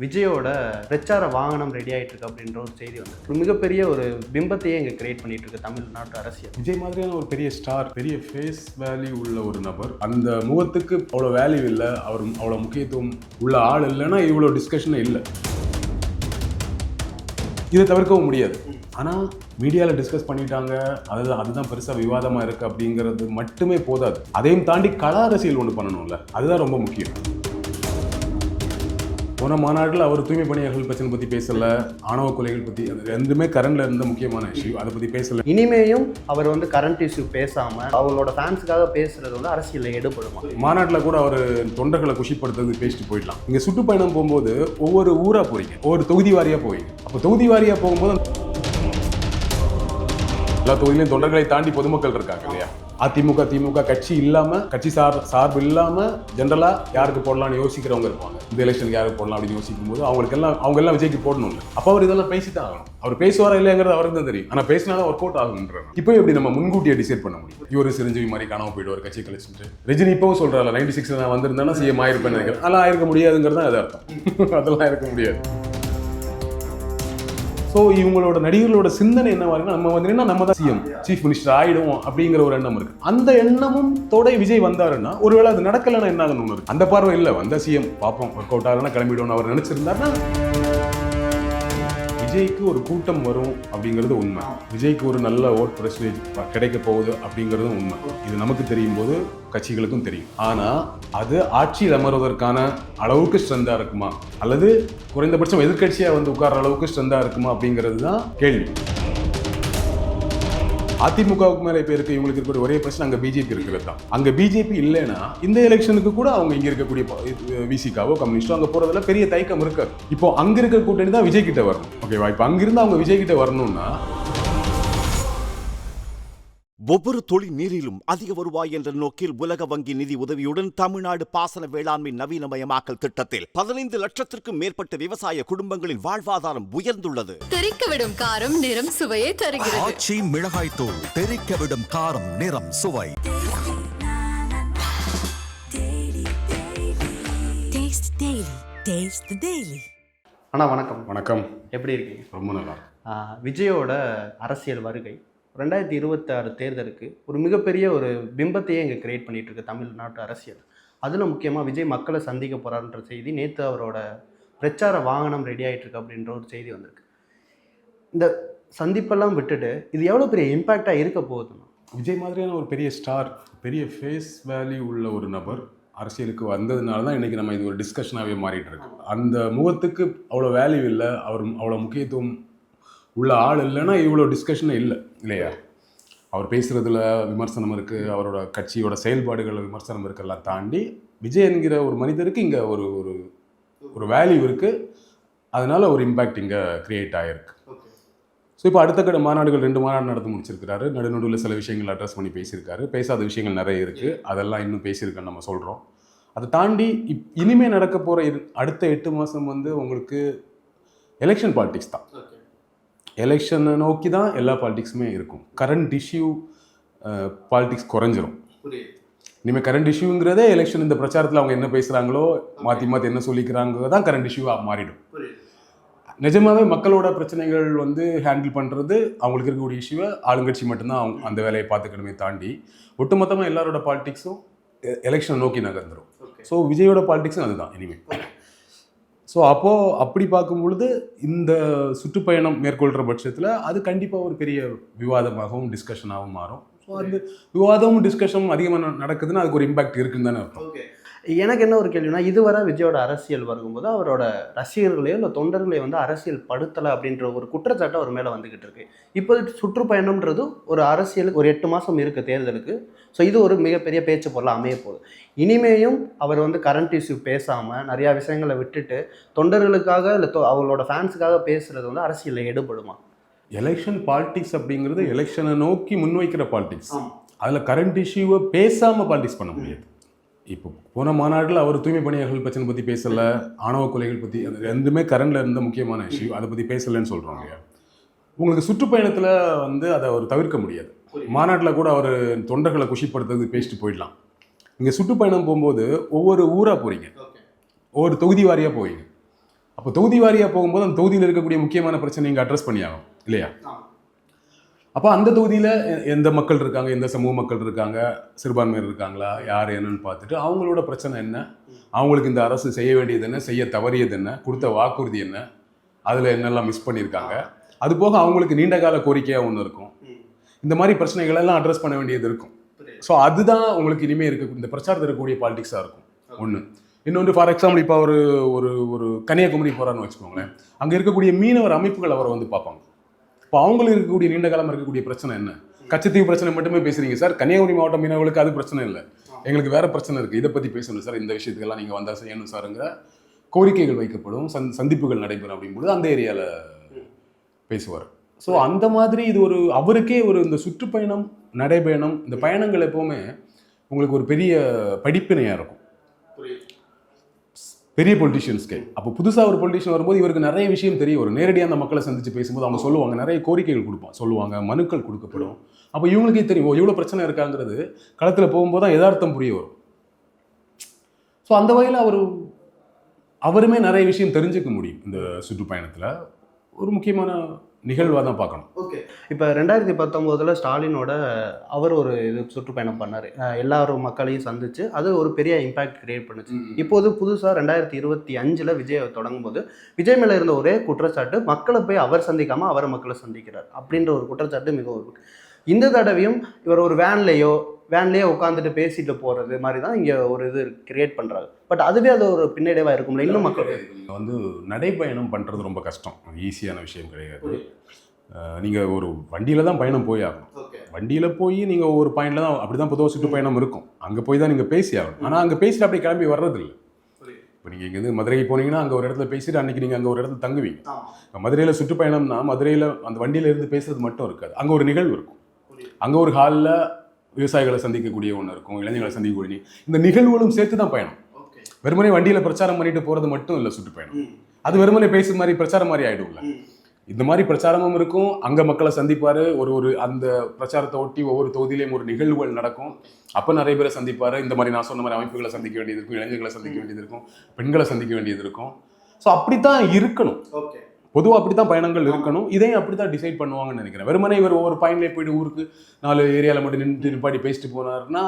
விஜயோட பிரச்சார வாகனம் ரெடி ஆகிட்டு இருக்கு அப்படின்ற ஒரு செய்தி வந்து ஒரு மிகப்பெரிய ஒரு பிம்பத்தையே இங்கே கிரியேட் பண்ணிட்டு இருக்கு தமிழ்நாட்டு அரசியல். விஜய் மாதிரியான ஒரு பெரிய ஸ்டார் பெரிய ஃபேஸ் வேல்யூ உள்ள ஒரு நபர் அந்த முகத்துக்கு அவ்வளோ வேல்யூ இல்லை அவர் அவ்வளோ முக்கியத்துவம் உள்ள ஆள் இல்லைன்னா இவ்வளோ டிஸ்கஷனே இல்லை. இதை தவிர்க்கவும் முடியாது. ஆனால் மீடியாவில் டிஸ்கஸ் பண்ணிட்டாங்க அதுதான் அதுதான் பெருசாக விவாதமாக இருக்குது அப்படிங்கிறது மட்டுமே போதாது. அதையும் தாண்டி கலா அரசியல் ஒன்று பண்ணணும்ல அதுதான் ரொம்ப முக்கியம். போன மாநாட்டில் அவர் தூய்மை பணியாளர்கள் பிரச்சனை பற்றி பேசல ஆணவ கொலைகள் பற்றி அது ரெண்டுமே கரண்டில் இருந்த முக்கியமான இஷ்யூ அதை பற்றி பேசல. இனிமேயும் அவர் வந்து கரண்ட் இஷ்யூ பேசாம அவங்களோட ஃபேன்ஸுக்காக பேசுறது வந்து அரசியலில் ஈடுபடுமா? மாநாட்டில் கூட அவர் தொண்டர்களை குஷிப்படுத்துறது பேசிட்டு போயிடலாம். இங்கே சுற்றுப்பயணம் போகும்போது ஒவ்வொரு ஊராக போறீங்க. ஒவ்வொரு தொகுதி வாரியாக போவீங்க. அப்போ தொகுதி வாரியாக போகும்போது எல்லா தொகுதியிலையும் தொண்டர்களை தாண்டி பொதுமக்கள் இருக்காங்க இல்லையா? அதிமுக திமுக கட்சி இல்லாம கட்சி சார் சார்பு இல்லாம ஜென்ரலா யாருக்கு போடலாம்னு யோசிக்கிறவங்க இருப்பாங்க. இந்த எலெக்ஷனுக்கு யாருக்கு போடலாம் அப்படின்னு யோசிக்கும் போது அவங்களுக்கு எல்லாம் அவங்க எல்லாம் விஜய்க்கு போடணும் அப்போ அவர் இதெல்லாம் பேசித்தான் ஆகணும். அவர் பேசுவாரா இல்லைங்கிறது அவருக்கு தான் தெரியும். ஆனா பேசினாலும் ஒர்க் அவுட் ஆகுன்ற இப்போ எப்படி நம்ம முன்கூட்டியே டிசைட் பண்ண முடியும்? இவர் சிரஞ்சீவி மாதிரி காணாம போயிடுவார் கட்சி கழிச்சுட்டு ரஜினி இப்பவும் சொல்றாரு நைன்டி சிக்ஸ் நான் வந்திருந்தேன்னா சிஎம் ஆயிருப்பேன்னு நினைக்கிறேன். அதெல்லாம் ஆயிருக்க முடியாதுங்கிறது தான் அது அர்த்தம் அதெல்லாம் இருக்க முடியாது. ஸோ இவங்களோட நடிகர்களோட சிந்தனை என்ன இருக்குன்னா நம்ம வந்து நம்ம தான் சிஎம் சீஃப் மினிஸ்டர் ஆயிடுவோம் அப்படிங்கிற ஒரு எண்ணம் இருக்கு. அந்த எண்ணமும் தோட விஜய் வந்தாருன்னா ஒருவேளை அது நடக்கலைன்னா என்ன ஆகணும் இருக்கு அந்த பார்வை இல்லை. வந்த சிஎம் பார்ப்போம் ஒர்க் அவுட் ஆகலன்னா கிளம்பிடுவோம் அவர் நினைச்சிருந்தாருன்னா விஜய்க்கு ஒரு கூட்டம் வரும் அப்படிங்கிறது உண்மை. விஜய்க்கு ஒரு நல்ல ஓட் பர்சன்டேஜ் கிடைக்க போகுது அப்படிங்கிறதும் உண்மை. இது நமக்கு தெரியும் போது கட்சிகளுக்கும் தெரியும். ஆனா அது ஆட்சியில் அமர்வதற்கான அளவுக்கு ஸ்ட்ரென்தா இருக்குமா? அல்லது குறைந்தபட்சம் எதிர்க்கட்சியா வந்து உட்கார்ற அளவுக்கு ஸ்ட்ரென்தா இருக்குமா அப்படிங்கிறது தான் கேள்வி. அதிமுகவுக்கு மேலே இப்போ இருக்க இவங்களுக்கு இருக்கிற ஒரே பிரச்சனை அங்கே பிஜேபி இருக்கிறது தான். அங்கே பிஜேபி இல்லைன்னா இந்த எலெக்ஷனுக்கு கூட அவங்க இங்கே இருக்கக்கூடிய விசிகாவோ கம்யூனிஸ்டோ அங்கே போகிறதுல பெரிய தயக்கம் இருக்காது இப்போ அங்கே இருக்க கூட்டணி தான் விஜய் கிட்ட வரணும். ஓகேவா இப்போ அங்கிருந்து அவங்க விஜய் கிட்ட வரணும்னா ஒவ்வொரு தொழில் நீரிலும் அதிக வருவாய் என்ற நோக்கில் உலக வங்கி நிதி உதவியுடன் தமிழ்நாடு பாசன வேளாண்மை நவீனமயமாக்கல் திட்டத்தில் பதினைந்து லட்சத்திற்கும் மேற்பட்ட விவசாய குடும்பங்களின் வாழ்வாதாரம் உயர்ந்துள்ளது. தெறிக்கவிடும் காரம் நிறம் சுவையை தருகிறது. ஆச்சி மிளகாய் தூள் தெறிக்க விடும் காரம் நிறம் சுவை. Taste the Daily. Taste the Daily. அண்ணா வணக்கம். வணக்கம். எப்படி இருக்கீங்க? ரொம்ப நல்லா விஜயோட அரசியல் வருகை. ரெண்டாயிரத்தி இருபத்தாறு தேர்தலுக்கு ஒரு மிகப்பெரிய ஒரு பிம்பத்தையே இங்கே கிரியேட் பண்ணிட்டு இருக்கு தமிழ்நாட்டு அரசியல். அதில் முக்கியமாக விஜய் மக்களை சந்திக்க போகிறாருன்ற செய்தி நேற்று அவரோட பிரச்சார வாகனம் ரெடி ஆயிட்டு இருக்கு அப்படின்ற ஒரு செய்தி வந்திருக்கு. இந்த சந்திப்பெல்லாம் விட்டுட்டு இது எவ்வளோ பெரிய இம்பேக்டாக இருக்க போகுதுன்னா? விஜய் மாதிரியான ஒரு பெரிய ஸ்டார் பெரிய ஃபேஸ் வேல்யூ உள்ள ஒரு நபர் அரசியலுக்கு வந்ததுனால தான் இன்னைக்கு நம்ம இது ஒரு டிஸ்கஷனாகவே மாறிட்டு இருக்கு அந்த முகத்துக்கு அவ்வளோ வேல்யூ இல்லை அவர் அவ்வளோ முக்கியத்துவம் உள்ள ஆள் இல்லைன்னா இவ்வளோ டிஸ்கஷனே இல்லை. இல்லையா? அவர் பேசுகிறதுல விமர்சனம் இருக்குது அவரோட கட்சியோட செயல்பாடுகளில் விமர்சனம் இருக்கெல்லாம் தாண்டி விஜய் என்கிற ஒரு மனிதருக்கு இங்கே ஒரு ஒரு ஒரு வேல்யூ இருக்குது அதனால ஒரு இம்பேக்ட் இங்கே க்ரியேட் ஆகிருக்கு ஸோ இப்போ அடுத்த கட்ட மாநாடுகள் ரெண்டு மாநாடு நடந்து முடிச்சிருக்காரு நடுநடுவில் சில விஷயங்கள் அட்ரஸ் பண்ணி பேசியிருக்காரு. பேசாத விஷயங்கள் நிறைய இருக்குது அதெல்லாம் இன்னும் பேசியிருக்கேன்னு நம்ம சொல்கிறோம் அதை தாண்டி இப் இனிமே நடக்க போகிற அடுத்த எட்டு மாதம் வந்து உங்களுக்கு எலெக்ஷன் பாலிடிக்ஸ் தான். எலெக்ஷனை நோக்கி தான் எல்லா பாலிடிக்ஸுமே இருக்கும். கரண்ட் இஷ்யூ பாலிடிக்ஸ் குறைஞ்சிரும். இனிமேல் கரண்ட் இஷ்யூங்கிறதே எலெக்ஷன் இந்த பிரச்சாரத்தில் அவங்க என்ன பேசுகிறாங்களோ மாற்றி மாற்றி என்ன சொல்லிக்கிறாங்க தான் கரண்ட் இஷ்யூவாக மாறிடும் நிஜமாவே மக்களோட பிரச்சனைகள் வந்து ஹேண்டில் பண்ணுறது அவங்களுக்கு இருக்கக்கூடிய இஷ்யூவை ஆளுங்கட்சி மட்டும்தான் அவங்க அந்த வேலையை பார்த்துக்கணுமே தாண்டி ஒட்டுமொத்தமாக எல்லாரோட பாலிடிக்ஸும் எலெக்ஷனை நோக்கி நகர்ந்துடும் ஸோ விஜயோட பாலிடிக்ஸும் அதுதான் இனிமேல் ஸோ அப்போது அப்படி பார்க்கும் பொழுது இந்த சுற்றுப்பயணம் மேற்கொள்கிற பட்சத்தில் அது கண்டிப்பாக ஒரு பெரிய விவாதமாகவும் டிஸ்கஷனாகவும் மாறும். ஸோ அந்த விவாதமும் டிஸ்கஷனும் அதிகமாக நடக்குதுன்னா அதுக்கு ஒரு இம்பாக்ட் இருக்குன்னு தானே அர்த்தம். எனக்கு என்ன ஒரு கேள்வினா இதுவரை விஜயோட அரசியல் வரும்போது அவரோட ரசிகர்களையோ இல்லை தொண்டர்களையோ வந்து அரசியல் படுத்தலை அப்படின்ற ஒரு குற்றச்சாட்டு அவர் மேலே வந்துக்கிட்டு இருக்கு. இப்போ சுற்றுப்பயணம்ன்றது ஒரு அரசியலுக்கு ஒரு எட்டு மாதம் இருக்குது தேர்தலுக்கு. ஸோ இது ஒரு மிகப்பெரிய பேச்சு பொருளாக அமைய போகுது. இனிமேயும் அவர் வந்து கரண்ட் இஷ்யூ பேசாமல் நிறையா விஷயங்களை விட்டுட்டு தொண்டர்களுக்காக இல்லை தொ- அவங்களோட ஃபேன்ஸுக்காக பேசுறது வந்து அரசியலில் எடுபடுமா எலெக்ஷன் பாலிடிக்ஸ் அப்படிங்கிறது எலெக்ஷனை நோக்கி முன்வைக்கிற பாலிடிக்ஸ் அதில் கரண்ட் இஷ்யூவை பேசாமல் பாலிடிக்ஸ் பண்ண முடியாது. இப்போ போன மாநாட்டில் அவர் தூய்மை பணியாளர்கள் பிரச்சனை பற்றி பேசலை ஆணவ கொலைகள் பற்றி அது ரெண்டுமே கரண்டில் இருந்த முக்கியமான இஷ்யூ அதை பற்றி பேசலைன்னு சொல்கிறாங்க உங்களுக்கு சுற்றுப்பயணத்தில் வந்து அதை அவர் தவிர்க்க முடியாது. மாநாட்டில் கூட அவர் தொண்டர்களை குஷிப்படுத்துறது பேசிட்டு போயிடலாம். இங்கே சுற்றுப்பயணம் போகும்போது ஒவ்வொரு ஊராக போகிறீங்க ஒவ்வொரு தொகுதி வாரியாக போவீங்க. அப்போ தொகுதி வாரியாக போகும்போது அந்த தொகுதியில் இருக்கக்கூடிய முக்கியமான பிரச்சனை இங்கே அட்ரஸ் பண்ணியாகும் இல்லையா? அப்போ அந்த தொகுதியில் எந்த மக்கள் இருக்காங்க எந்த சமூக மக்கள் இருக்காங்க சிறுபான்மையர் இருக்காங்களா யார் என்னன்னு பார்த்துட்டு அவங்களோட பிரச்சனை என்ன? அவங்களுக்கு இந்த அரசு செய்ய வேண்டியது என்ன? செய்ய தவறியது என்ன? கொடுத்த வாக்குறுதி என்ன? அதில் என்னெல்லாம் மிஸ் பண்ணியிருக்காங்க? அது போக அவங்களுக்கு நீண்ட கால கோரிக்கையாக ஒன்று இருக்கும். இந்த மாதிரி பிரச்சனைகள் எல்லாம் அட்ரஸ் பண்ண வேண்டியது இருக்கும். ஸோ அதுதான் உங்களுக்கு இனிமேல் இருக்க இந்த பிரச்சாரத்தில் இருக்கக்கூடிய பாலிடிக்ஸாக இருக்கும். ஒன்று இன்னொன்று ஃபார் எக்ஸாம்பிள் இப்போ ஒரு ஒரு ஒரு கன்னியாகுமரி போகிறான்னு வச்சுக்கோங்களேன். அங்கே இருக்கக்கூடிய மீனவர் அமைப்புகள் அவரை வந்து பார்ப்பாங்க. இப்போ அவங்களுக்கு இருக்கக்கூடிய நீண்ட காலம் இருக்கக்கூடிய பிரச்சனை என்ன? கச்சத்தீவு பிரச்சனை மட்டுமே பேசுறீங்க சார். கன்னியாகுமரி மாவட்ட மீனவர்களுக்கு அது பிரச்சனை இல்லை. எங்களுக்கு வேற பிரச்சனை இருக்குது இதை பற்றி பேசணும் சார். இந்த விஷயத்துக்கெல்லாம் நீங்கள் வந்தால் செய்யணும் சாருங்கிற கோரிக்கைகள் வைக்கப்படும். சந் சந்திப்புகள் நடைபெறும் அப்படிங்கும்போது அந்த ஏரியாவில் பேசுவார். ஸோ அந்த மாதிரி இது ஒரு அவருக்கே ஒரு இந்த சுற்றுப்பயணம் நடைபயணம் இந்த பயணங்கள் எப்போவுமே உங்களுக்கு ஒரு பெரிய படிப்பினையாக இருக்கும். பெரிய பொலிட்டிஷியன்ஸ்க்கு அப்போ புதுசாக ஒரு பொலிட்டிஷியன் வரும்போது இவருக்கு நிறைய விஷயம் தெரிய வரும் நேரடியாக அந்த மக்களை சந்திச்சு பேசும்போது அவங்க சொல்லுவாங்க. நிறைய கோரிக்கைகள் கொடுப்பான். சொல்லுவாங்க. மனுக்கள் கொடுக்கப்படும். அப்போ இவங்களுக்கே தெரியும். ஓ இவ்வளோ பிரச்சனை இருக்காங்கிறது களத்தில் போகும்போது தான் யதார்த்தம் புரிய வரும். ஸோ அந்த வகையில் அவர் அவருமே நிறைய விஷயம் தெரிஞ்சுக்க முடியும். இந்த சுற்றுப்பயணத்தில். ஒரு முக்கியமான நிகழ்வாக தான் பார்க்கணும். ஓகே. இப்போ ரெண்டாயிரத்தி பத்தொம்போதில் ஸ்டாலினோட அவர் ஒரு இது சுற்றுப்பயணம் பண்ணார். எல்லாரும் மக்களையும் சந்திச்சு அது ஒரு பெரிய இம்பாக்ட் கிரியேட் பண்ணுச்சு. இப்போது புதுசாக ரெண்டாயிரத்தி இருபத்தி அஞ்சில் விஜய் தொடங்கும் போது விஜய் மேலே இருந்த ஒரே குற்றச்சாட்டு மக்களை போய் அவர் சந்திக்காமல் அவரை மக்களை சந்திக்கிறார் அப்படின்ற ஒரு குற்றச்சாட்டு மிகவும் இருக்கு இந்த தடவையும் இவர் ஒரு வேன்லேயோ வேன்லேயே உட்காந்துட்டு பேசிட்டு போகிறது மாதிரி தான் இங்கே ஒரு இது கிரியேட் பண்ணுறாங்க பட் அதுவே அது ஒரு பின்னடைவாக இருக்கும்ல இன்னும் மக்கள். வந்து நடைப்பயணம் பண்ணுறது ரொம்ப கஷ்டம். ஈஸியான விஷயம் கிடையாது. நீங்கள் ஒரு வண்டியில் தான் பயணம் போய் ஆகணும். வண்டியில் போய் நீங்கள் ஒரு பாயிண்டில் தான் அப்படி தான் பொதுவாக சுற்றுப்பயணம் இருக்கும். அங்கே போய் தான் நீங்கள் பேசி ஆகணும். ஆனால் அங்கே பேசிட்டு அப்படியே கிளம்பி வர்றதில்லை. இப்போ நீங்கள் இங்கேருந்து மதுரைக்கு போனீங்கன்னா அங்கே ஒரு இடத்துல பேசிட்டு அன்னைக்கு நீங்கள் அங்கே ஒரு இடத்துல தங்குவீங்க. மதுரையில் சுற்றுப்பயணம்னா மதுரையில் அந்த வண்டியில் இருந்து பேசுறது மட்டும் இருக்காது. அங்கே ஒரு நிகழ்வு இருக்கும். அங்கே ஒரு ஹாலில் விவசாயிகளை சந்திக்கக்கூடிய ஒன்று இருக்கும் இளைஞர்களை சந்திக்கக்கூடிய இந்த நிகழ்வுகளும் சேர்த்து தான் பயணம் வெறுமனே வண்டியில் பிரச்சாரம் பண்ணிட்டு போகிறது மட்டும் இல்லை சுற்றுப்பயணம் அது வெறுமனே பேசுற மாதிரி பிரச்சாரம் மாதிரி ஆயிடும்ல. இந்த மாதிரி பிரச்சாரமும் இருக்கும் அங்கே மக்களை சந்திப்பார் ஒரு ஒரு அந்த பிரச்சாரத்தை ஒட்டி ஒவ்வொரு தொகுதியிலையும் ஒரு நிகழ்வுகள் நடக்கும். அப்போ நிறைய பேரை சந்திப்பார் இந்த மாதிரி நான் சொன்ன மாதிரி அமைப்புகளை சந்திக்க வேண்டியது இருக்கும் இளைஞர்களை சந்திக்க வேண்டியது இருக்கும் பெண்களை சந்திக்க வேண்டியது இருக்கும். ஸோ அப்படித்தான் இருக்கணும். ஓகே. பொதுவாக அப்படி தான் பயணங்கள் இருக்கணும். இதையும் அப்படி தான் டிசைட் பண்ணுவாங்கன்னு நினைக்கிறேன். வெறுமனே இவர் ஒவ்வொரு பயணிலே போயிட்டு ஊருக்கு நாலு ஏரியாவில் மட்டும் நின்று நிப்பாடி பேசிட்டு போனாருன்னா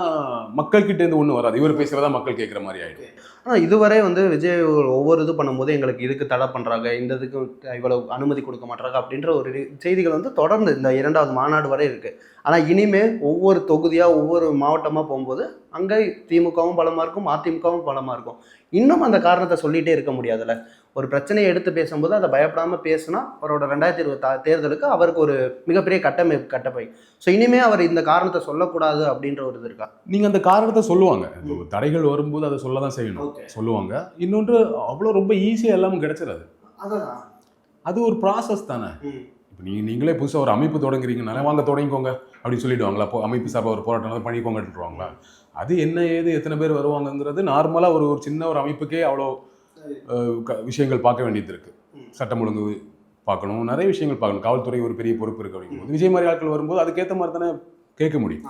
மக்கள்கிட்ட இருந்து ஒன்றும் வராது. இவர் பேசுகிறதா மக்கள் கேட்குற மாதிரி ஆகிடும் ஆனால் இதுவரை வந்து விஜய் ஒவ்வொரு இது பண்ணும்போது எங்களுக்கு இதுக்கு தடை பண்ணுறாங்க இந்த இதுக்கு இவ்வளவு அனுமதி கொடுக்க மாட்டாங்க அப்படின்ற ஒரு செய்திகள் வந்து தொடர்ந்து இந்த இரண்டாவது மாநாடு வரை இருக்குது ஆனால் இனிமேல் ஒவ்வொரு தொகுதியாக ஒவ்வொரு மாவட்டமாக போகும்போது அங்கே திமுகவும் பலமாக இருக்கும் அதிமுகவும் பலமாக இருக்கும். இன்னும் அந்த காரணத்தை சொல்லிகிட்டே இருக்க முடியாதுல்ல. ஒரு பிரச்சனையை எடுத்து பேசும்போது அதை பயப்படாமல் பேசுனா அவரோட ரெண்டாயிரத்தி இருபத்தி தேர்தலுக்கு அவருக்கு ஒரு மிகப்பெரிய கட்டமைப்பு கட்டப்பை. ஸோ இனிமே அவர் இந்த காரணத்தை சொல்லக்கூடாது அப்படின்ற ஒரு இது இருக்கா? நீங்கள் அந்த காரணத்தை சொல்லுவாங்க. தடைகள் வரும்போது அதை சொல்ல தான் செய்யணும் சொல்லுவாங்க. இன்னொன்று அவ்வளோ ரொம்ப ஈஸியாக எல்லாமே கிடைச்சிடாது. அது ஒரு ப்ராசஸ் தானே. இப்போ நீங்கள் நீங்களே புதுசாக ஒரு அமைப்பு தொடங்குறீங்கனால வாங்க தொடங்கிக்கோங்க அப்படின்னு சொல்லிடுவாங்களா? அப்போ அமைப்பு சார்பாக ஒரு போராட்டம் நடத்தி பண்ணிக்கோங்கன்றுவாங்களா அது என்ன ஏது எத்தனை பேர் வருவாங்கங்கிறது நார்மலாக ஒரு ஒரு சின்ன ஒரு அமைப்புக்கே அவ்வளோ விஷயங்கள் பார்க்க வேண்டியது இருக்குது சட்டம் ஒழுங்கு பார்க்கணும் நிறைய விஷயங்கள் பார்க்கணும். காவல்துறை ஒரு பெரிய பொறுப்பு இருக்குது அப்படிங்கும்போது. விஜய் மாதிரி ஆட்கள் வரும்போது அதுக்கேற்ற மாதிரி தானே கேட்க முடியும்.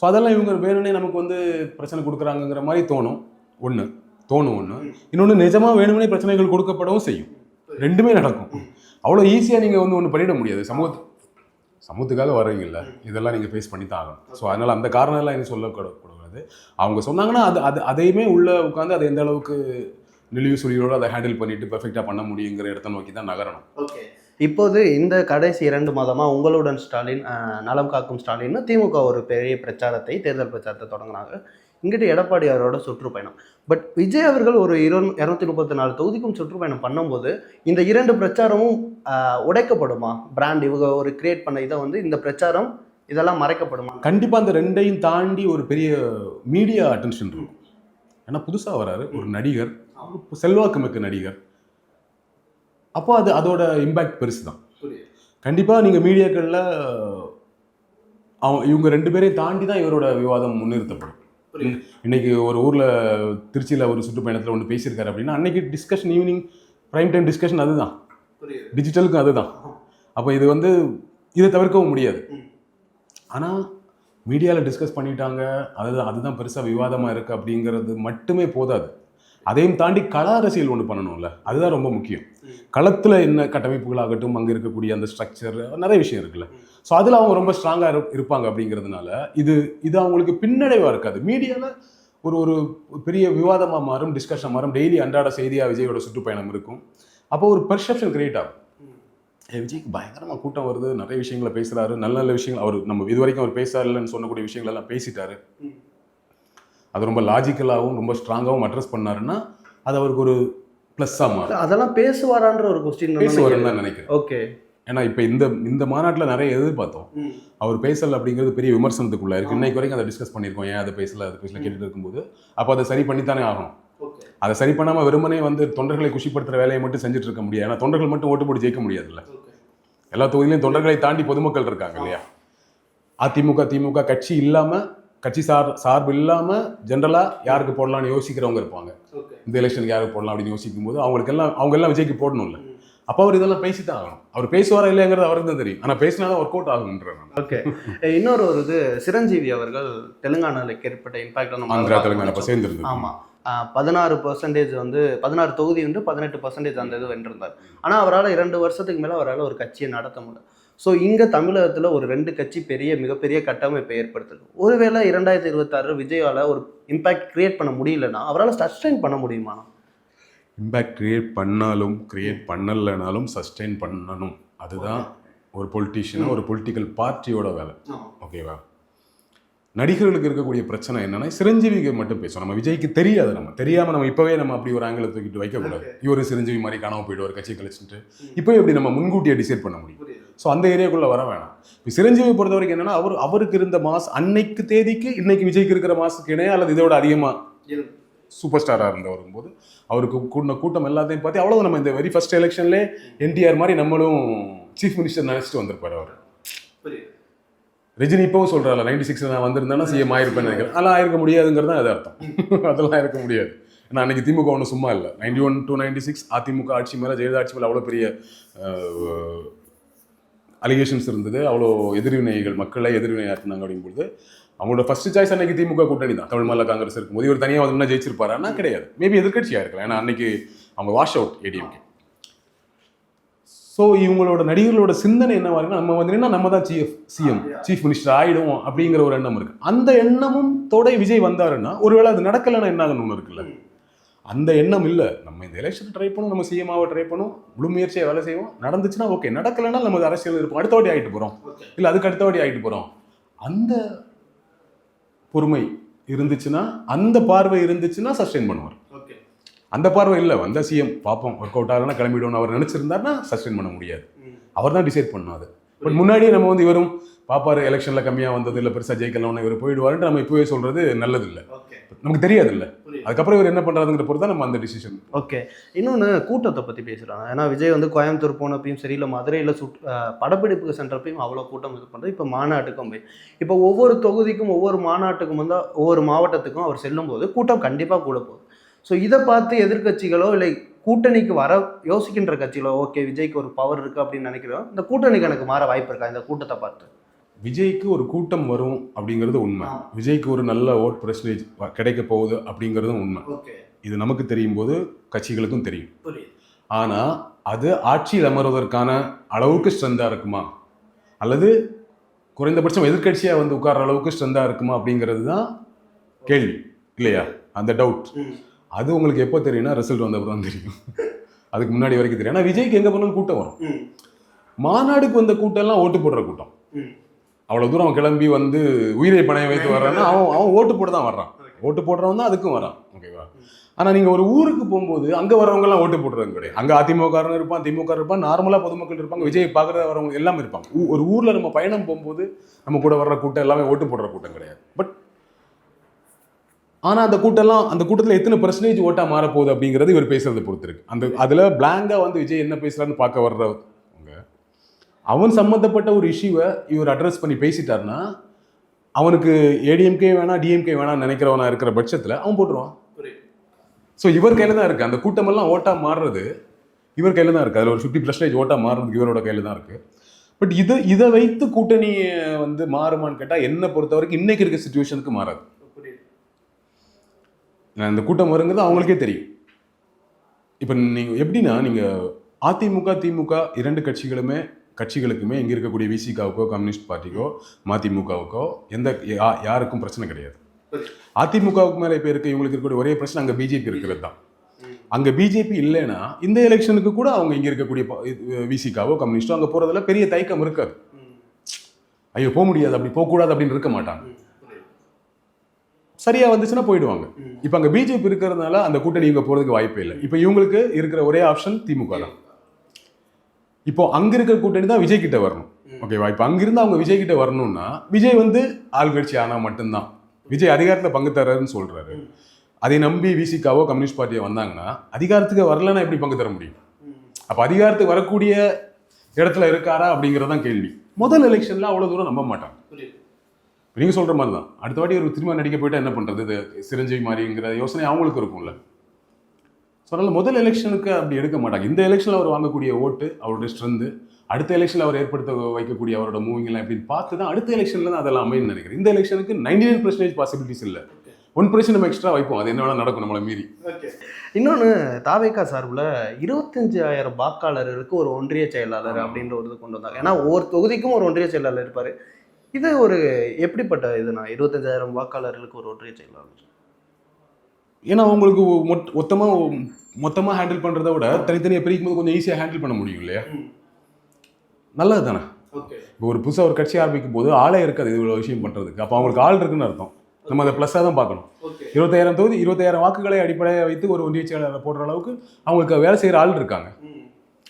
ஸோ அதெல்லாம் இவங்க வேணும்னே நமக்கு வந்து பிரச்சனை கொடுக்குறாங்கங்கிற மாதிரி தோணும். ஒன்று தோணும் ஒன்று இன்னொன்று நிஜமாக வேணுமனே பிரச்சனைகள் கொடுக்கப்படவும் செய்யும். ரெண்டுமே நடக்கும். அவ்வளோ ஈஸியாக நீங்கள் வந்து ஒன்று பண்ணிட முடியாது. சமூகத்து சமூகத்துக்காக வர்றீங்கல்ல இதெல்லாம் நீங்கள் ஃபேஸ் பண்ணி தான் ஆகணும். ஸோ அதனால் அந்த காரணம் எல்லாம் எனக்கு சொல்லக்கூடாது. அவங்க சொன்னாங்கன்னா அது அது அதையுமே உள்ளே உட்காந்து அதை எந்த அளவுக்கு நெளிவு சுழியோடு அதை ஹேண்டில் பண்ணிட்டு பெர்ஃபெக்டாக பண்ண முடியுங்கிற இடத்த நோக்கி தான் நகரணும். ஓகே இப்போது இந்த கடைசி இரண்டு மாதமாக உங்களுடன் ஸ்டாலின் நலம் காக்கும் ஸ்டாலின் திமுக ஒரு பெரிய பிரச்சாரத்தை தேர்தல் பிரச்சாரத்தை தொடங்கினாங்க இங்கிட்டு எடப்பாடி அவரோட சுற்றுப்பயணம். பட் விஜய் அவர்கள் ஒரு இரு இரநூத்தி முப்பத்தி நாலு தொகுதிக்கும் சுற்றுப்பயணம் பண்ணும்போது இந்த இரண்டு பிரச்சாரமும் உடைக்கப்படுமா? பிராண்ட் இவங்க ஒரு கிரியேட் பண்ண இதை வந்து இந்த பிரச்சாரம் இதெல்லாம் மறைக்கப்படுமா? கண்டிப்பாக அந்த ரெண்டையும் தாண்டி ஒரு பெரிய மீடியா அட்டென்ஷன் இருக்கும். ஏன்னா புதுசாக வராரு ஒரு நடிகர் செல்வாக்கு மிக்க நடிகர். அப்போ அது அதோட இம்பேக்ட் பெருசு தான் கண்டிப்பாக நீங்கள் மீடியாக்களில் அவன் இவங்க ரெண்டு பேரையும் தாண்டி தான் இவரோட விவாதம் முன்னிறுத்தப்படும். இன்னைக்கு ஒரு ஊரில் திருச்சியில் ஒரு சுற்றுப்பயணத்தில் ஒன்று பேசியிருக்காரு அப்படின்னா அன்னைக்கு discussion evening prime time discussion அதுதான். டிஜிட்டலுக்கும் அதுதான். அப்போ இது வந்து இதை தவிர்க்கவும் முடியாது. ஆனால் மீடியாவில் டிஸ்கஸ் பண்ணிட்டாங்க அதுதான் அதுதான் பெருசாக விவாதமாக இருக்குது அப்படிங்கிறது மட்டுமே போதாது. அதையும் தாண்டி கள அரசியல் ஒன்று பண்ணணும்ல. அதுதான் ரொம்ப முக்கியம். களத்தில் என்ன கட்டமைப்புகளாகட்டும் அங்கே இருக்கக்கூடிய அந்த ஸ்ட்ரக்சர் நிறைய விஷயம் இருக்குல்ல. ஸோ அதில் அவங்க ரொம்ப ஸ்ட்ராங்காக இருப்பாங்க அப்படிங்கிறதுனால இது இது அவங்களுக்கு பின்னடைவாக இருக்காது. மீடியாவில் ஒரு ஒரு பெரிய விவாதமாக மாறும் டிஸ்கஷன் மாறும். டெய்லி அன்றாட செய்தியாக விஜயோட சுற்றுப்பயணம் இருக்கும். அப்போ ஒரு பெர்செப்ஷன் கிரியேட் ஆகும். விஜய்க்கு பயங்கரமாக கூட்டம் வருது நிறைய விஷயங்களை பேசுகிறாரு நல்ல நல்ல விஷயங்கள் அவர் நம்ம இது வரைக்கும் அவர் இல்லைன்னு சொல்லக்கூடிய விஷயங்கள் எல்லாம் பேசிட்டாரு. அது ரொம்ப லாஜிக்கலாகவும் ரொம்ப ஸ்ட்ராங்காகவும் அட்ரஸ் பண்ணாருன்னா அது அவருக்கு ஒரு ப்ளஸ்ஸாக மாறும். அதெல்லாம் பேசுவாரான்ற ஒரு கொஸ்டின் பேசுவாருன்னு தான் நினைக்கிறேன். ஓகே ஏன்னா இப்போ இந்த இந்த மாநாட்டில் நிறைய எதிர்பார்த்தோம். அவர் பேசல அப்படிங்கிறது பெரிய விமர்சனத்துக்குள்ள இருக்கு. இன்னைக்கு வரைக்கும் அதை டிஸ்கஸ் பண்ணியிருக்கோம். ஏன் அதை பேசல? அதை பேசல கேட்டுட்டு இருக்கும்போது. அப்போ அதை சரி பண்ணித்தானே ஆகணும். அதை சரி பண்ணாமல் வெறுமனே வந்து தொண்டர்களை குஷிப்படுத்துற வேலையை மட்டும் செஞ்சுட்டு இருக்க முடியாது. ஏன்னா தொண்டர்கள் மட்டும் ஓட்டு போட்டு ஜெயிக்க முடியாதுல்ல. எல்லா தொகுதியிலையும் தொண்டர்களை தாண்டி பொதுமக்கள் இருக்காங்க இல்லையா? அதிமுக திமுக கட்சி இல்லாம கட்சி சார் சார்பு இல்லாம ஜென்ரலா யாருக்கு போடலாம்னு யோசிக்கிறவங்க இருப்பாங்க. இந்த எலெக்ஷனுக்கு யாருக்கு போடலாம் அப்படின்னு யோசிக்கும் போது அவங்களுக்கு எல்லாம் அவங்க எல்லாம் விஜய்க்கு போடணும்ல அப்போ அவர் இதெல்லாம் பேசித்தான் ஆகணும். அவர் பேசுவாரா இல்லையாங்கிறது அவருக்கு தான் தெரியும். ஆனா பேசினாதான் ஒர்க் அவுட் ஆகுன்ற ஓகே இன்னொரு ஒரு இது சிரஞ்சீவி அவர்கள் தெலுங்கானாவில் ஏற்பட்ட இம்பாக்ட் நம்ம ஆந்திரா தெலுங்கானா இப்போ சேர்ந்துருந்து ஆமா. பதினாறு பர்சன்டேஜ் வந்து பதினாறு தொகுதி வந்து பதினெட்டு பர்சன்டேஜ் அந்த இது வென்றிருந்தார். ஆனால் அவரால் இரண்டு வருஷத்துக்கு மேலே அவரால் ஒரு கட்சியை நடத்த முடியல. ஸோ இங்கே தமிழகத்தில் ஒரு ரெண்டு கட்சி பெரிய மிகப்பெரிய கட்டமைப்பை ஏற்படுத்துது. ஒருவேளை இரண்டாயிரத்தி இருபத்தாறு விஜயால ஒரு இம்பாக்ட் கிரியேட் பண்ண முடியலன்னா அவரால் சஸ்டைன் பண்ண முடியுமா? இம்பேக்ட் கிரியேட் பண்ணாலும் கிரியேட் பண்ணலைனாலும் சஸ்டெயின் பண்ணணும். அதுதான் ஒரு பொலிட்டீஷியனாக ஒரு பொலிட்டிக்கல் பார்ட்டியோட வேலை. ஓகேவா நடிகர்களுக்கு இருக்கக்கூடிய பிரச்சனை என்னன்னா சிரஞ்சீவிக்கு மட்டும் பேசுவோம். நம்ம விஜய்க்கு தெரியாது நம்ம. தெரியாம நம்ம இப்பவே நம்ம அப்படி ஒரு ஆங்கில தூக்கிட்டு வைக்கக்கூடாது. இவர் சிரஞ்சீவி மாதிரி காணாம போயிடுவார் கட்சி கழிச்சுட்டு இப்போ எப்படி நம்ம முன்கூட்டியே டிசைட் பண்ண முடியும்? ஸோ அந்த ஏரியாக்குள்ள வர வேணாம். இப்போ சிரஞ்சீவி பொறுத்த வரைக்கும் என்னன்னா அவர் அவருக்கு இருந்த மாஸ் அன்னைக்கு தேதிக்கு இன்னைக்கு விஜய்க்கு இருக்கிற மாசுக்கு இணையா அல்லது இதோட அதிகமா சூப்பர் ஸ்டாராக இருந்த வரும்போது அவருக்கு கூட்டின கூட்டம் எல்லாத்தையும் பார்த்து அவ்வளோ நம்ம இந்த வெரி ஃபர்ஸ்ட் எலெக்ஷன்லேயே என்டிஆர் மாதிரி நம்மளும் சீஃப் மினிஸ்டர் நினச்சிட்டு வந்திருப்பார் அவர். ரஜினி இப்பவும் சொல்றாரு நைன்டி சிக்ஸ்ல நான் வந்திருந்தேன்னா சிஎம் ஆயிருப்பேன்னு நினைக்கிறேன். அதெல்லாம் ஆயிருக்க முடியாதுங்கிறது தான் அது அர்த்தம். அதெல்லாம் இருக்க முடியாது. ஏன்னா அன்னைக்கு திமுக ஒன்றும் சும்மா இல்லை. Ninety one to ninety six AIADMK ஆட்சி மேலே ஜெயலலிதா ஆட்சி மேலே அவ்வளோ பெரிய அலிகேஷன்ஸ் இருந்தது. அவ்வளோ எதிர்வினைகள் மக்களை எதிர்வினையாற்றினாங்க அப்படிங்கும்போது அவங்களோட ஃபர்ஸ்ட் சாய்ஸ் அன்னைக்கு திமுக கூட்டணி தான். தமிழ் மாநில காங்கிரஸ் இருக்கும்போது இவர் தனியாக வந்து ஜெயிச்சிருப்பாருன்னா கிடையாது. மேபி எதிர்க்கட்சியாக இருக்கலாம். ஏன்னா அன்னைக்கு அவங்க வாஷ் அவுட் ஏடிஎம்கே ஸோ இவங்களோட நடிகர்களோட சிந்தனை என்ன இருக்குன்னா நம்ம வந்து நம்ம தான் சீஃப் சிஎம் சீஃப் மினிஸ்டர் ஆகிடும் அப்படிங்கிற ஒரு எண்ணம் இருக்கு. அந்த எண்ணமும் தோட விஜய் வந்தாருன்னா ஒருவேளை அது நடக்கலைன்னா என்ன ஆகணும்னு இருக்குல்ல? அந்த எண்ணம் இல்லை. நம்ம இந்த எலெக்ஷன் ட்ரை பண்ணும் நம்ம சிஎம்ஆவை ட்ரை பண்ணும் முழு முயற்சியை வேலை செய்வோம். நடந்துச்சுன்னா ஓகே நடக்கலைன்னா நம்ம அரசியல் இருப்போம். அடுத்த வாட்டி ஆகிட்டு போகிறோம் இல்லை அதுக்கு அடுத்த வாட்டி ஆகிட்டு போகிறோம் அந்த பொறுமை இருந்துச்சுன்னா அந்த பார்வை இருந்துச்சுன்னா சஸ்டெயின் பண்ணுவார். அந்த பார்வை இல்லை வந்த சிஎம் பார்ப்போம் ஒர்க் அவுட் ஆகலன்னா கிளம்பிடுவோம் அவர் நினச்சிருந்தாருன்னா சஸ்டெயின் பண்ண முடியாது. அவர் தான் டிசைட் பண்ணும் அது பட் முன்னாடியே நம்ம வந்து இவரும் பாப்பாரு எலெக்ஷனில் கம்மியாக வந்தது இல்லை பெருசாக ஜெயிக்கலாம்னு இவர் போயிடுவாருன்னு நம்ம இப்போவே சொல்கிறது நல்லது இல்லை. நமக்கு தெரியாது இல்லை. அதுக்கப்புறம் இவர் என்ன பண்ணுறாருங்கிற பொறுத்து தான் நம்ம அந்த டிசிஷன் ஓகே இன்னொன்று கூட்டத்தை பற்றி பேசுகிறாங்க ஏன்னா விஜய் வந்து கோயம்புத்தூர் போனப்பையும் சரி இல்லை மதுரையில் சுட் படப்பிடிப்புக்கு சென்றப்பையும் அவ்வளோ கூட்டம் இது பண்ணுறது இப்போ மாநாட்டுக்கும் போய் இப்போ ஒவ்வொரு தொகுதிக்கும் ஒவ்வொரு மாநாட்டுக்கும் வந்து ஒவ்வொரு மாவட்டத்துக்கும் அவர் செல்லும்போது கூட்டம் கண்டிப்பாக கூட போகுது. ஸோ இதை பார்த்து எதிர்க்கட்சிகளோ இல்லை கூட்டணிக்கு வர யோசிக்கின்ற கட்சிகளோ ஓகே விஜய்க்கு ஒரு பவர் இருக்குது அப்படின்னு நினைக்கிறோம் இந்த கூட்டணிக்கு எனக்கு மாற வாய்ப்பு இருக்கா? இந்த கூட்டத்தை பார்த்து. விஜய்க்கு ஒரு கூட்டம் வரும் அப்படிங்கிறது உண்மை. விஜய்க்கு ஒரு நல்ல ஓட் பர்சன்டேஜ் கிடைக்க போகுது அப்படிங்கிறதும் உண்மை. இது நமக்கு தெரியும் போது கட்சிகளுக்கும் தெரியும். ஆனால் அது ஆட்சியில் அமர்வதற்கான அளவுக்கு ஸ்ட்ரென்த்தாக இருக்குமா? அல்லது குறைந்தபட்சம் எதிர்க்கட்சியாக வந்து உட்கார்ற அளவுக்கு ஸ்ட்ரென்த்தாக இருக்குமா அப்படிங்கிறது தான் கேள்வி இல்லையா? அந்த டவுட் அது உங்களுக்கு எப்போ தெரியும்னா ரிசல்ட் வந்தப்போ தான் தெரியும். அதுக்கு முன்னாடி வரைக்கும் தெரியும். ஆனால் விஜய்க்கு எங்கே போனாலும் கூட்டம் வரும். மாநாடுக்கு வந்த கூட்டம்லாம் ஓட்டு போடுற கூட்டம். அவ்வளோ தூரம் கிளம்பி வந்து உயிரை பணைய வைத்து வர்றான்னா அவன் அவன் ஓட்டு போட்டு தான் வர்றான். ஓட்டு போடுறவன் தான் அதுக்கும் வரான் ஓகேவா? ஆனால் நீங்கள் ஒரு ஊருக்கு போகும்போது அங்கே வரவங்கலாம் ஓட்டு போடுறது கிடையாது. அங்கே அதிமுககாரன் இருப்பான் திமுக இருப்பான் நார்மலாக பொதுமக்கள் இருப்பாங்க விஜய் பார்க்குறத வரவங்க எல்லாமே இருப்பாங்க. ஒரு ஊரில் நம்ம பயணம் போகும்போது நம்ம கூட வர்ற கூட்டம் எல்லாமே ஓட்டு போடுற கூட்டம் கிடையாது. பட் ஆனால் அந்த கூட்டம்லாம் அந்த கூட்டத்தில் எத்தனை பர்சன்டேஜ் ஓட்டாக மாறப்போகுது அப்படிங்கிறது இவர் பேசுறதை பொறுத்து இருக்கு. அந்த அதில் பிளாங்காக வந்து விஜய் என்ன பேசுறாருன்னு பார்க்க வர்றவங்க அவன் சம்மந்தப்பட்ட ஒரு இஷ்யூவை இவர் அட்ரஸ் பண்ணி பேசிட்டாருன்னா அவனுக்கு ஏடிஎம்கே வேணாம் டிஎம்கே வேணாம்னு நினைக்கிறவனா இருக்கிற பட்சத்தில் அவன் போட்டுருவான். ஸோ இவர் கையில் தான் இருக்குது அந்த கூட்டமெல்லாம் ஓட்டா மாறுறது இவர் கையில் தான் இருக்குது அதில் ஒரு ஃபிஃப்டி பர்சன்டேஜ் ஓட்டா மாறுறதுக்கு இவரோட கையில் தான் இருக்குது பட் இதை இதை வைத்து கூட்டணி வந்து மாறுமான்னு கேட்டால் என்னை பொறுத்த வரைக்கும் இன்னைக்கு இருக்க சுச்சுவேஷனுக்கு மாறாது. அந்த கூட்டம் வருங்கிறது அவங்களுக்கே தெரியும். இப்போ நீங்கள் எப்படின்னா நீங்கள் அதிமுக திமுக இரண்டு கட்சிகளுமே கட்சிகளுக்குமே இங்கே இருக்கக்கூடிய விசிகாவுக்கோ கம்யூனிஸ்ட் பார்ட்டிக்கோ மதிமுகவுக்கோ எந்த யா- யாருக்கும் பிரச்சனை கிடையாது. அதிமுகவுக்கு மேலே இப்போ இருக்க இவங்களுக்கு இருக்கக்கூடிய ஒரே பிரச்சனை அங்கே பிஜேபி இருக்கிறது தான். அங்கே பிஜேபி இல்லைன்னா இந்த எலெக்ஷனுக்கு கூட அவங்க இங்கே இருக்கக்கூடிய விசிகாவோ கம்யூனிஸ்டோ அங்கே போகிறதுல பெரிய தயக்கம் இருக்காது. ஐயோ போக முடியாது அப்படி போகக்கூடாது அப்படின்னு இருக்க மாட்டாங்க. சரியா வந்துச்சுன்னா போயிடுவாங்க. இப்போ அங்கே பிஜேபி இருக்கிறதுனால அந்த கூட்டணி இவங்க போகிறதுக்கு வாய்ப்பே இல்லை. இப்போ இவங்களுக்கு இருக்கிற ஒரே ஆப்ஷன் திமுக தான். இப்போ அங்க இருக்கிற கூட்டணி தான் விஜய் கிட்ட வரணும். ஓகேவா இப்போ அங்கிருந்து அவங்க விஜய் கிட்ட வரணும்னா விஜய் வந்து ஆள்கட்சி ஆனா மட்டும்தான். விஜய் அதிகாரத்தில் பங்கு தர்றாருன்னு சொல்றாரு. அதை நம்பி விசிகாவோ கம்யூனிஸ்ட் பார்ட்டியோ வந்தாங்கன்னா அதிகாரத்துக்கு வரலன்னா எப்படி பங்கு தர முடியும்? அப்போ அதிகாரத்துக்கு வரக்கூடிய இடத்துல இருக்காரா அப்படிங்கிறதான் கேள்வி. முதல் எலெக்ஷன்ல அவ்வளவு தூரம் நம்ப மாட்டாங்க. இப்ப நீங்க சொல்ற மாதிரி தான் அடுத்த வாட்டி ஒரு திரும்ப நடிக்க போயிட்டா என்ன பண்றது? இது சிரஞ்சீவி மாதிரிங்கிற யோசனை அவங்களுக்கு இருக்கும்ல. ஸோ அதனால முதல் எலெக்ஷனுக்கு அப்படி எடுக்க மாட்டாங்க. இந்த எலெக்ஷனில் அவர் வாங்கக்கூடிய ஓட்டு அவருடைய ஸ்ட்ரென்த்து அடுத்த எலெக்ஷனில் அவர் ஏற்படுத்த வைக்கக்கூடிய அவரோட மூவிங் எல்லாம் எப்படின்னு பார்த்து தான் அடுத்த எலெக்ஷனில் தான் அதெல்லாம் அமையும் நினைக்கிறேன். இந்த எலெக்ஷனுக்கு நைன்டி நைன் பர்சன்டேஜ் பாசிபிலிட்டிஸ் இல்லை. ஒன் பர்சன்ட் நம்ம எக்ஸ்ட்ரா வைப்போம். அது என்ன வேணா நடக்கும் நம்மளை மீறி. இன்னொன்று தாவேக்கா சார்பில் இருபத்தஞ்சாயிரம் வாக்காளர்களுக்கு ஒரு ஒன்றிய செயலாளர் அப்படின்ற ஒரு இது கொண்டு வந்தாங்க. ஏன்னா ஒவ்வொரு தொகுதிக்கும் ஒரு ஒன்றிய செயலாளர் இருப்பார். இது ஒரு எப்படிப்பட்ட இதுனா இருபத்தஞ்சாயிரம் வாக்காளர்களுக்கு ஒரு ஒன்றிய செயலாளர். ஏன்னா அவங்களுக்கு மொத்தமாக மொத்தமாக ஹேண்டில் பண்ணுறத விட தனித்தனியாக பிரிக்கும் போது கொஞ்சம் ஈஸியாக ஹேண்டில் பண்ண முடியும் இல்லையா? நல்லது தானே ஓகே. இப்போ ஒரு புதுசாக ஒரு கட்சி ஆரம்பிக்கும் போது ஆளே இருக்காது இவ்வளோ விஷயம் பண்ணுறதுக்கு அப்போ அவங்களுக்கு ஆள் இருக்குன்னு அர்த்தம். நம்ம அதை ப்ளஸ்ஸாக தான் பார்க்கணும். ஓகே. இருபத்தாயிரம் தொகுதி இருபத்தாயிரம் வாக்குகளை அடிப்படையாக வைத்து ஒரு ஒன்றிய செயலாளர் போடுற அளவுக்கு அவங்களுக்கு வேலை செய்கிற ஆள் இருக்காங்க.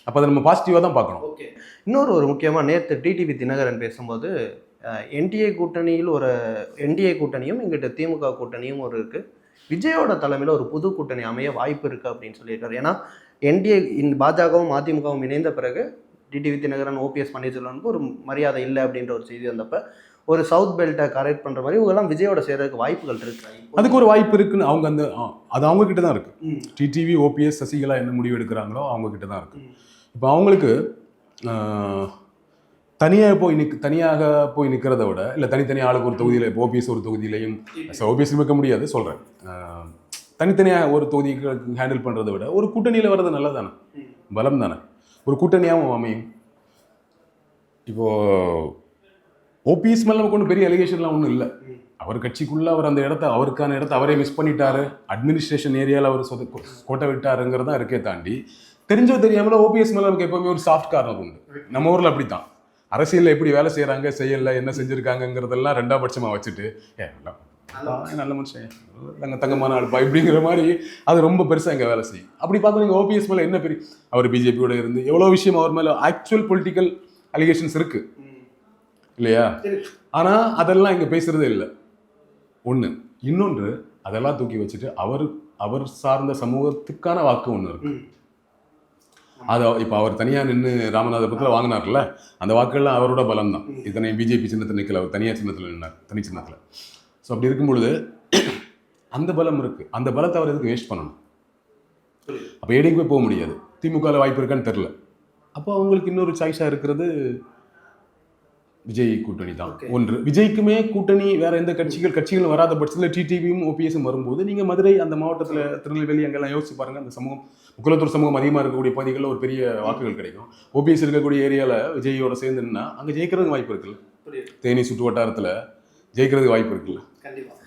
அப்போ அதை நம்ம பாசிட்டிவாக தான் பார்க்கணும். ஓகே. இன்னொரு ஒரு முக்கியமாக நேற்று டிடிவி தினகரன் பேசும்போது என்டிஏ கூட்டணியில் ஒரு என்டிஏ கூட்டணியும் இங்கிட்ட திமுக கூட்டணியும் ஒரு இருக்குது விஜயோட தலைமையில் ஒரு புது கூட்டணி அமைய வாய்ப்பு இருக்குது அப்படின்னு சொல்லியிருக்காரு. ஏன்னா என்டிஏ இந்த பாஜகவும் அதிமுகவும் இணைந்த பிறகு டிடிவி தினகரன் ஓபிஎஸ் பன்னீர்செல்வனுக்கு ஒரு மரியாதை இல்லை அப்படின்ற ஒரு செய்தி வந்தப்ப ஒரு சவுத் பெல்ட்டை கரெக்ட் பண்ணுற மாதிரி இவங்கெல்லாம் விஜயோட சேர்றதுக்கு வாய்ப்புகள் இருக்கு. அதுக்கு ஒரு வாய்ப்பு இருக்குன்னு அவங்க அந்த அது அவங்க கிட்ட தான் இருக்கு. டிடிவி ஓபிஎஸ் சசிகலா என்ன முடிவு எடுக்கிறாங்களோ அவங்க கிட்ட தான் இருக்கு. இப்போ அவங்களுக்கு தனியாக போய் நிக் தனியாக போய் நிற்கிறத விட இல்லை தனித்தனி ஆளுக்கு ஒரு தொகுதியில் இப்போ ஓபிஎஸ் ஒரு தொகுதியிலையும் ஓபிஎஸ் வைக்க முடியாது சொல்கிறேன் தனித்தனியாக ஒரு தொகுதிக்கு ஹேண்டில் பண்ணுறதை விட ஒரு கூட்டணியில் வர்றது நல்லது தானே பலம் தானே ஒரு கூட்டணியாகவும் அமையும் இப்போது ஓபிஎஸ் மேலே நமக்கு ஒன்றும் பெரிய அலிகேஷன்லாம் ஒன்றும் இல்லை. அவர் கட்சிக்குள்ளே அவர் அந்த இடத்த அவருக்கான இடத்த அவரே மிஸ் பண்ணிட்டாரு. அட்மினிஸ்ட்ரேஷன் ஏரியாவில் அவர் சொத கோட்டை விட்டாருங்கிறதா இருக்கே தாண்டி தெரிஞ்சோ தெரியாமல் ஓபிஎஸ் மேலே நமக்கு எப்போவுமே ஒரு சாஃப்ட் காரணம் உண்டு. நம்ம ஊரில் அப்படி தான் அரசியலில் எப்படி வேலை செய்கிறாங்க செய்யல என்ன செஞ்சுருக்காங்கங்கிறதெல்லாம் ரெண்டாம் பட்சமாக வச்சுட்டு ஏ நல்லா மனுஷன். தங்க தங்கமான ஆள்பா இப்படிங்கிற மாதிரி அது ரொம்ப பெருசாக இங்கே வேலை செய்யும். அப்படி பார்த்தா நீங்கள் ஓபிஎஸ் மேலே என்ன பெரிய அவர் பிஜேபியோட இருந்து எவ்வளோ விஷயம் அவர் மேலே ஆக்சுவல் பொலிட்டிக்கல் அலிகேஷன்ஸ் இருக்குது இல்லையா? ஆனால் அதெல்லாம் இங்கே பேசுகிறதே இல்லை. ஒன்று இன்னொன்று அதெல்லாம் தூக்கி வச்சுட்டு அவர் அவர் சார்ந்த சமூகத்துக்கான வாக்கு ஒன்று இருக்கு. அது இப்போ அவர் தனியாக நின்று ராமநாதபுரத்தில் வாங்கினார்ல அந்த வாக்குகள்லாம் அவரோட பலம் தான் இத்தனை பிஜேபி சின்னத்தில் நிற்கல அவர் தனியார் சின்னத்தில் நின்னார் தனி சின்னத்தில். ஸோ அப்படி இருக்கும் பொழுது அந்த பலம் இருக்கு. அந்த பலத்தை அவர் எதுக்கு வேஸ்ட் பண்ணணும்? அப்போ ஏடிக்கு போக முடியாது. திமுகவில் வாய்ப்பு இருக்கான்னு தெரில அப்போ அவங்களுக்கு இன்னொரு சாய்ஸாக இருக்கிறது விஜய் கூட்டணி தான். ஒன்று. விஜய்க்குமே கூட்டணி வேற எந்த கட்சிகள் கட்சிகள் வராத பட்சத்தில் டிடிவியும் ஓபிஎஸும் வரும்போது நீங்கள் மதுரை அந்த மாவட்டத்தில் திருநெல்வேலி அங்கெல்லாம் யோசிச்சு பாருங்க அந்த சமூகம் முக்குலத்தூர் சமூகம் அதிகமாக இருக்கக்கூடிய பகுதிகளில் ஒரு பெரிய வாக்குகள் கிடைக்கும். ஓபிஎஸ் இருக்கக்கூடிய ஏரியாவில் விஜயோட சேர்ந்துன்னா அங்கே ஜெயிக்கிறதுக்கு வாய்ப்பு இருக்குல்ல. தேனி சுற்று வட்டாரத்தில் ஜெயிக்கிறதுக்கு வாய்ப்பு இருக்குல்ல.